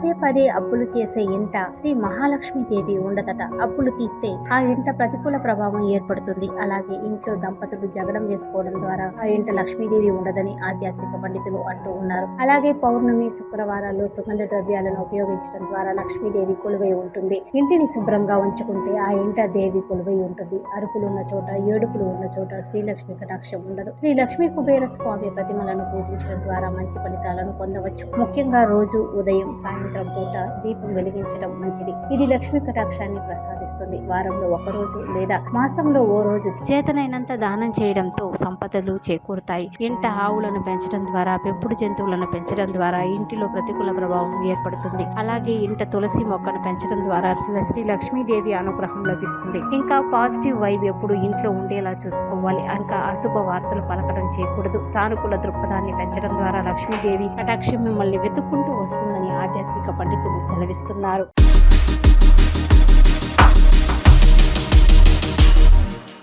పదే పదే అప్పులు చేసే ఇంట శ్రీ మహాలక్ష్మీదేవి ఉండదట. అప్పులు తీస్తే ఆ ఇంట ప్రతికూల ప్రభావం ఏర్పడుతుంది. అలాగే ఇంట్లో దంపతులు జగడం వేసుకోవడం ద్వారా ఆ ఇంట లక్ష్మీదేవి ఉండదని ఆధ్యాత్మిక పండితులు అంటూ ఉన్నారు. అలాగే పౌర్ణమి శుక్రవారాల్లో సుగంధ ద్రవ్యాలను ఉపయోగించడం ద్వారా లక్ష్మీదేవి కొలువై ఉంటుంది. ఇంటిని శుభ్రంగా ఉంచుకుంటే ఆ ఇంట దేవి కొలువై ఉంటుంది. అరుపులు ఉన్న చోట ఏడుపులు ఉన్న చోట శ్రీలక్ష్మి కటాక్షం ఉండదు. శ్రీ లక్ష్మీ కుబేర స్వామి ప్రతిమలను పూజించడం ద్వారా మంచి ఫలితాలను పొందవచ్చు. ముఖ్యంగా రోజు ఉదయం సాయంత్రం పూట దీపం వెలిగించడం మంచిది. ఇది లక్ష్మీ కటాక్షాన్ని ప్రసాదిస్తుంది. వారంలో ఒక రోజు లేదా మాసంలో ఓ రోజు చేతనైనంత దానం చేయడంతో సంపదలు చేకూరుతాయి. ఇంట ఆవులను పెంచడం ద్వారా పెంపుడు జంతువులను పెంచడం ద్వారా ఇంటిలో ప్రతికూల ప్రభావం ఏర్పడుతుంది. అలాగే ఇంట తులసి మొక్కను పెంచడం ద్వారా శ్రీ లక్ష్మీదేవి అనుగ్రహం లభిస్తుంది. ఇంకా పాజిటివ్ వైబ్ ఎప్పుడు ఇంట్లో ఉండేలా చూసుకోవాలి. ఇంకా అశుభ వార్తలు పలకడం చేయకూడదు. సానుకూల దృక్పథాన్ని పెంచడం ద్వారా లక్ష్మీదేవి కటాక్షం మిమ్మల్ని వెతుక్కుంటూ వస్తుందని ఆధ్యాత్మిక పండితులు సెలవిస్తున్నారు.